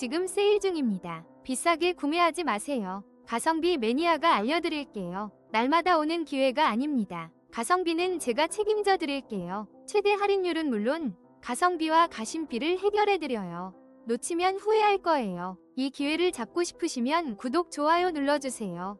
지금 세일 중입니다. 비싸게 구매하지 마세요. 가성비 매니아가 알려드릴게요. 날마다 오는 기회가 아닙니다. 가성비는 제가 책임져 드릴게요. 최대 할인율은 물론 가성비와 가심비를 해결해 드려요. 놓치면 후회할 거예요. 이 기회를 잡고 싶으시면 구독, 좋아요 눌러주세요.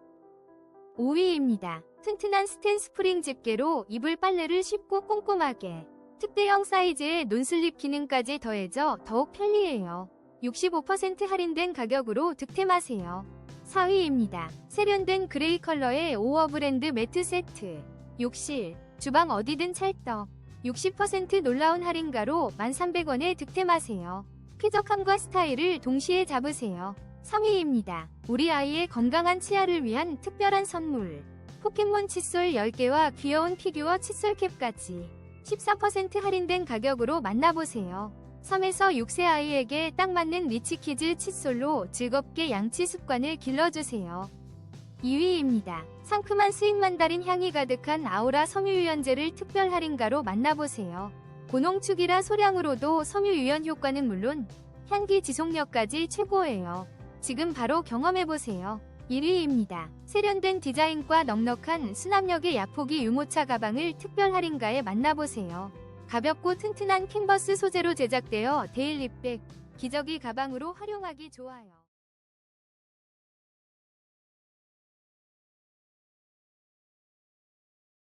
5위입니다. 튼튼한 스텐 스프링 집게로 이불 빨래를 쉽고 꼼꼼하게 특대형 사이즈의 논슬립 기능까지 더해져 더욱 편리해요. 65% 할인된 가격으로 득템하세요. 4위입니다. 세련된 그레이 컬러의 오어 브랜드 매트 세트. 욕실, 주방 어디든 찰떡. 60% 놀라운 할인가로 1,300원에 득템하세요. 쾌적함과 스타일을 동시에 잡으세요. 3위입니다. 우리 아이의 건강한 치아를 위한 특별한 선물. 포켓몬 칫솔 10개와 귀여운 피규어 칫솔 캡까지 14% 할인된 가격으로 만나보세요. 3에서 6세 아이에게 딱 맞는 리치키즈 칫솔로 즐겁게 양치 습관을 길러주세요. 2위입니다. 상큼한 스윗 만다린 향이 가득한 아우라 섬유유연제를 특별 할인가로 만나보세요. 고농축이라 소량으로도 섬유유연 효과는 물론 향기 지속력까지 최고예요. 지금 바로 경험해보세요. 1위입니다. 세련된 디자인과 넉넉한 수납력의 야포기 유모차 가방을 특별 할인가에 만나보세요. 가볍고 튼튼한 캔버스 소재로 제작되어 데일리백, 기저귀 가방으로 활용하기 좋아요.